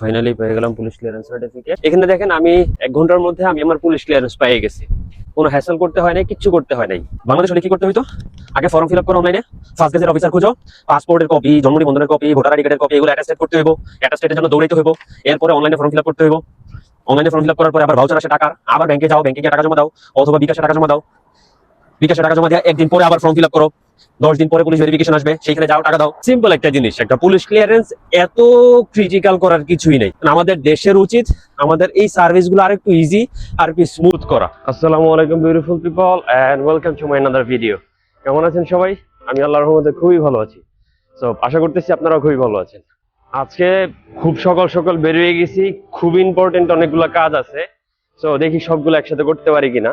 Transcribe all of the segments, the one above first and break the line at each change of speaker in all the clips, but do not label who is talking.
Finally পেয়ে গেলাম police clearance certificate এখানে দেখেন আমি এক ঘণ্টার মধ্যে আমি আমার পুলিশ ক্লিয়ারেন্স পেয়ে গেছি। কোনো হ্যাসেল করতে হয় নাই, কিচ্ছু করতে হয় নাই। বাংলাদেশ হলে কি করতে হইতো? আগে ফর্ম ফিল আপ করো অনলাইনে ফার্স্ট গেজের অফিসার খুঁজো পাসপোর্টের কপি জন্ম নিবন্ধনের কপি ভোটার আইডি কার্ডের কপি এগুলো অ্যাটাস্টেড করতে হইব। অ্যাটাস্টেডের জন্য দৌড়াইতে হইব। এরপরে অনলাইনে ফর্ম ফিল আপ করতে হইব। অনলাইনে ফর্ম ফিল আপ করার পরে আবার ভাউচার আসে টাকার। আবার ব্যাংকে যাও ব্যাংকে গিয়ে টাকা জমা দাও, অথবা বিকাশে টাকা জমা দাও। বিকাশে টাকা জমা দিয়ে একদিন পরে আবার ফর্ম ফিল আপ করো। দশ দিন পরে পুলিশ ভেরিফিকেশন আসবে, সেইখানে যাও, টাকা দাও। সিম্পল একটা জিনিস, একটা পুলিশ ক্লিয়ারেন্স এত ক্রিটিক্যাল করার কিছুই নেই। আমাদের দেশের উচিত, আমাদের এই সার্ভিসগুলো আরেকটু ইজি আর একটু স্মুথ করা। আসসালামু আলাইকুম beautiful people and welcome to my another video কেমন আছেন সবাই? আমি আল্লাহর রহমতে খুবই ভালো আছি। সো আশা করতেছি আপনারাও খুবই ভালো আছেন। আজকে খুব সকাল সকাল বেরিয়ে গেছি, খুব ইম্পর্টেন্ট অনেকগুলো কাজ আছে। সো দেখি সবগুলো একসাথে করতে পারি কিনা।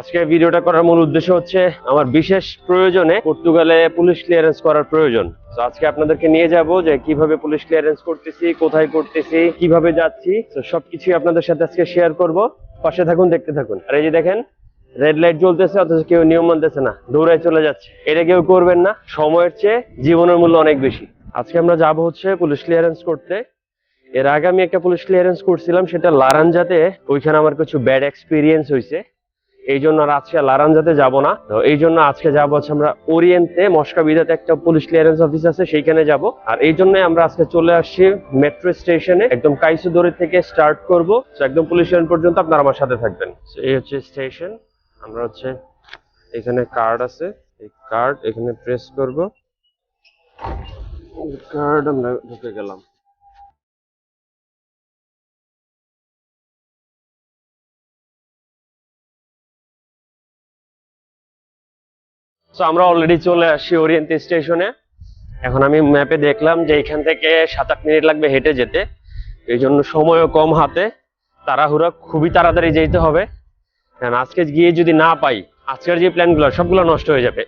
আজকে ভিডিওটা করার মূল উদ্দেশ্য হচ্ছে আমার বিশেষ প্রয়োজনে পর্তুগালে পুলিশ ক্লিয়ারেন্স করার প্রয়োজন। তো আজকে আপনাদেরকে নিয়ে যাব যে কীভাবে পুলিশ ক্লিয়ারেন্স করতেছি, কোথায় করতেছি, কীভাবে যাচ্ছি। তো সবকিছু আপনাদের সাথে আজকে শেয়ার করব। পাশে থাকুন, দেখতে থাকুন। আর এই যে দেখেন রেড লাইট জ্বলতেছে, অথচ কেউ নিয়ম মানতেছে না। দৌড়ায় চলে যাচ্ছে। এটা কেউ করবেন না। সময়ের চেয়ে জীবনের মূল্য অনেক বেশি। আজকে আমরা যাব হচ্ছে পুলিশ ক্লিয়ারেন্স করতে। এর আগে আমি একটা পুলিশ ক্লিয়ারেন্স করছিলাম, সেটা লারানজাতে ওইখানে আমার কিছু ব্যাড এক্সপিরিয়েন্স হয়েছে এই জন্য আর আজকে লারানজাতে যাব না। তো এই জন্য আজকে যাব হচ্ছে আমরা ওরিয়েন্টে মস্কাবিদাতে একটা পুলিশ ক্লিয়ারেন্স অফিস আছে, সেইখানে যাব। আর এই জন্য আমরা আজকে চলে আসছি মেট্রো স্টেশনে একদম কাইসুদরি থেকে স্টার্ট করব। একদম পুলিশ স্টেশন পর্যন্ত আপনারা আমার সাথে থাকবেন। এই হচ্ছে স্টেশন আমরা হচ্ছে এখানে কার্ড আছে। এই কার্ড এখানে প্রেস করব। কার্ড আমরা ঢুকে গেলাম। তো আমরা অলরেডি চলে আসছি ওরিয়েন্ট স্টেশনে এখন আমি ম্যাপে দেখলাম যে এখান থেকে সাত আট মিনিট লাগবে হেঁটে যেতে। এই জন্য সময়ও কম হাতে। তাড়াহুড়া খুবই তাড়াতাড়ি যেতে হবে। কারণ আজকে গিয়ে যদি না পাই, আজকের যে প্ল্যানগুলো সবগুলো নষ্ট হয়ে যাবে।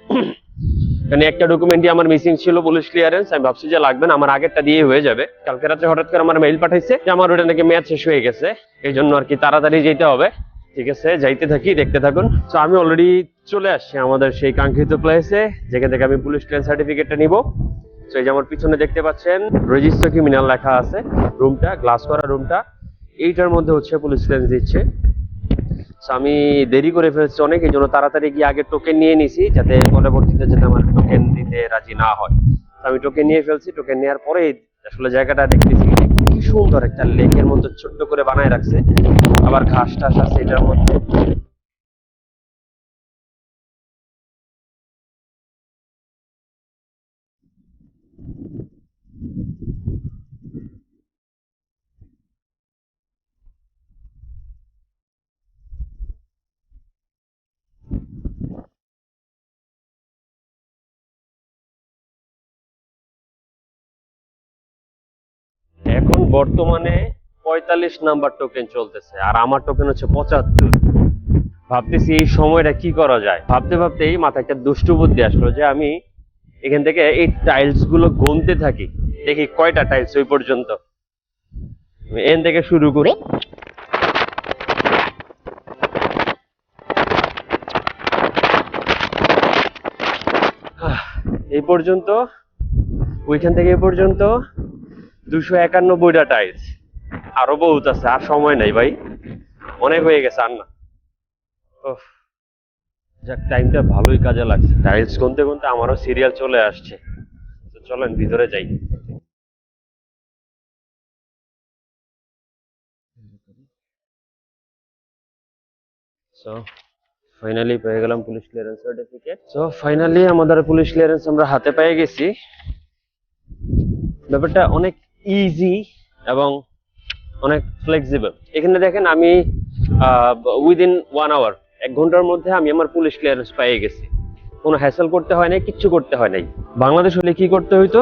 কারণ একটা ডকুমেন্টই আমার মিসিং ছিল পুলিশ ক্লিয়ারেন্স আমি ভাবছি যে লাগবে না, আমার আগেরটা দিয়ে হয়ে যাবে। কালকে রাত্রে হঠাৎ করে আমার মেইল পাঠাইছে যে আমার ওটা নাকি ম্যাচ শেষ হয়ে গেছে। এই জন্য আর কি তাড়াতাড়ি যেতে হবে। ঠিক আছে, যাইতে থাকি, দেখতে থাকুন। তো আমি অলরেডি চলে আসছি আমাদের সেই কাঙ্ক্ষিত প্লেসে যেখান থেকে আমি পুলিশ ক্লিয়ারেন্স সার্টিফিকেটটা নিব। তো এই যে আমার পিছনে দেখতে পাচ্ছেন রেজিস্টার ক্রিমিনাল লেখা আছে রুমটা গ্লাস করা রুমটা এইটার মধ্যে হচ্ছে পুলিশ ক্লিয়ারেন্স দিচ্ছে। আমি দেরি করে ফেলছি অনেক, এই জন্য তাড়াতাড়ি গিয়ে আগে টোকেন নিয়ে নিছি, যাতে পরবর্তীতে যাতে আমার টোকেন দিতে রাজি না হয়। আমি টোকেন নিয়ে ফেলছি টোকেন নেওয়ার পরে আসলে জায়গাটা দেখতেছি কি সুন্দর একটা লেকের মধ্যে ছোট্ট করে বানায় রাখছে। আবার ঘাস টাস আছে এটার মধ্যে। এখন বর্তমানে পঁয়তাল্লিশ নাম্বার টোকেন চলতেছে, আর আমার টোকেন হচ্ছে পঁচাত্তর। ভাবতেছি এই সময়টা কি করা যায়? ভাবতে ভাবতেই মাথায় একটা দুষ্টু বুদ্ধি আসলো যে আমি এখান থেকে এই টাইলসগুলো গুনতে থাকি। দেখি কয়টা টাইলস ওই পর্যন্ত। এন থেকে শুরু করি। এই পর্যন্ত, ওইখান থেকে এই পর্যন্ত দুশো একানব্বইটা টাইলস আরও বহুত আছে, আর সময় নাই ভাই। অনেক হয়ে গেছে, আর না। যাক টাইমটা ভালোই কাজে লাগছে। টাইলস গুনতে গুনতে আমারও সিরিয়াল চলে আসছে। তো চলেন, ভিতরে যাই। সো ফাইনালি পেয়ে গেলাম police clearance certificate so finally আমাদের পুলিশ ক্লিয়ারেন্স আমরা হাতে পেয়ে গেছি। ব্যাপারটা অনেক ইজি এবং অনেক ফ্লেক্সিবল এখানে দেখেন আমি উইদিন ওয়ান আওয়ার এক ঘণ্টার মধ্যে আমি আমার পুলিশ ক্লিয়ারেন্স পেয়ে গেছি। কোনো হ্যাসেল করতে হয় নাই, কিচ্ছু করতে হয় নাই। বাংলাদেশ হলে কি করতে হইতো?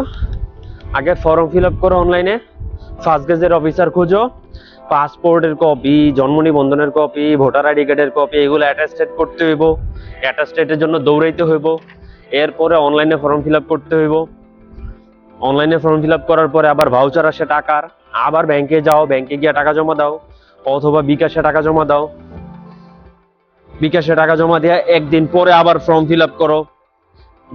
আগে ফর্ম ফিল আপ করো অনলাইনে ফার্স্ট গেজের অফিসার খোঁজো। পাসপোর্টের কপি, জন্ম নিবন্ধনের কপি, ভোটার আইডি কার্ডের কপি, এগুলো অ্যাটাস্টেড করতে হইব। অ্যাটাস্টেডের জন্য দৌড়াইতে হইব। এরপরে অনলাইনে ফর্ম ফিল করতে হইব। অনলাইনে ফর্ম ফিল করার পরে আবার ভাউচার আসে টাকার। আবার ব্যাংকে যাও ব্যাংকে গিয়ে টাকা জমা দাও অথবা বিকাশে টাকা জমা দাও। বিকাশে টাকা জমা দিয়ে, একদিন পরে আবার ফর্ম ফিল করো।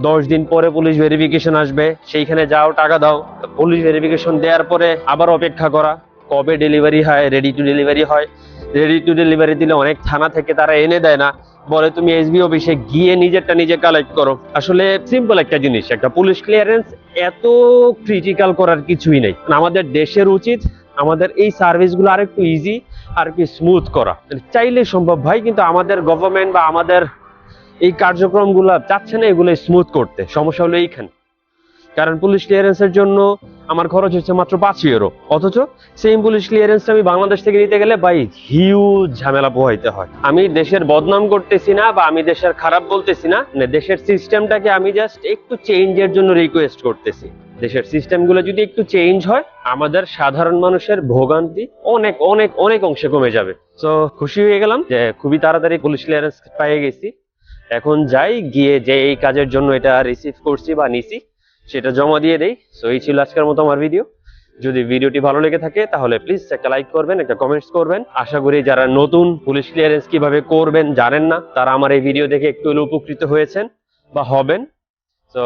দশ দিন পরে পুলিশ ভেরিফিকেশন আসবে। সেইখানে যাও, টাকা দাও। পুলিশ ভেরিফিকেশন দেওয়ার পরে আবার অপেক্ষা করা। কবে ডেলিভারি হয় রেডি টু ডেলিভারি হয় রেডি টু ডেলিভারি দিলে অনেক থানা থেকে তারা এনে দেয় না। বলে তুমি এসবি অফিসে গিয়ে নিজেরটা নিজে কালেক্ট করো। আসলে সিম্পল একটা জিনিস, একটা পুলিশ ক্লিয়ারেন্স এত ক্রিটিক্যাল করার কিছুই নেই। আমাদের দেশের উচিত আমাদের এই সার্ভিসগুলো আর একটু ইজি আর কি স্মুথ করা চাইলে সম্ভব ভাই, কিন্তু আমাদের গভর্নমেন্ট বা আমাদের এই কার্যক্রমগুলো চাচ্ছে না এগুলো স্মুথ করতে। সমস্যা হলো এইখানে। কারণ পুলিশ ক্লিয়ারেন্সের জন্য আমার খরচ হচ্ছে মাত্র পাঁচ ইউরো অথচ সেম পুলিশ ক্লিয়ারেন্সটা আমি বাংলাদেশ থেকে নিতে গেলে ভাই হিউজ ঝামেলা পোহাইতে হয়। আমি দেশের বদনাম করতেছি না বা আমি দেশের খারাপ বলতেছি না না, দেশের সিস্টেমটাকে আমি জাস্ট একটু চেঞ্জের জন্য রিকোয়েস্ট করতেছি। দেশের সিস্টেমগুলো যদি একটু চেঞ্জ হয় আমাদের সাধারণ মানুষের ভোগান্তি অনেক অনেক অনেক অংশে কমে যাবে। তো খুশি হয়ে গেলাম যে খুবই তাড়াতাড়ি পুলিশ ক্লিয়ারেন্স পেয়ে গেছি। এখন যাই গিয়ে যে এই কাজের জন্য এটা রিসিভ করছি বা নিছি। সেটা জমা দিয়ে দেই। সো এই ছিল আজকের মতো আমার ভিডিও যদি ভিডিওটি ভালো লেগে থাকে, তাহলে প্লিজ একটা লাইক করবেন, একটা কমেন্টস করবেন। আশা করি যারা নতুন পুলিশ ক্লিয়ারেন্স কীভাবে করবেন জানেন না, তারা আমার এই ভিডিও দেখে একটু উপকৃত হয়েছেন বা হবেন। তো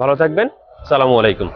ভালো থাকবেন। সালামু আলাইকুম।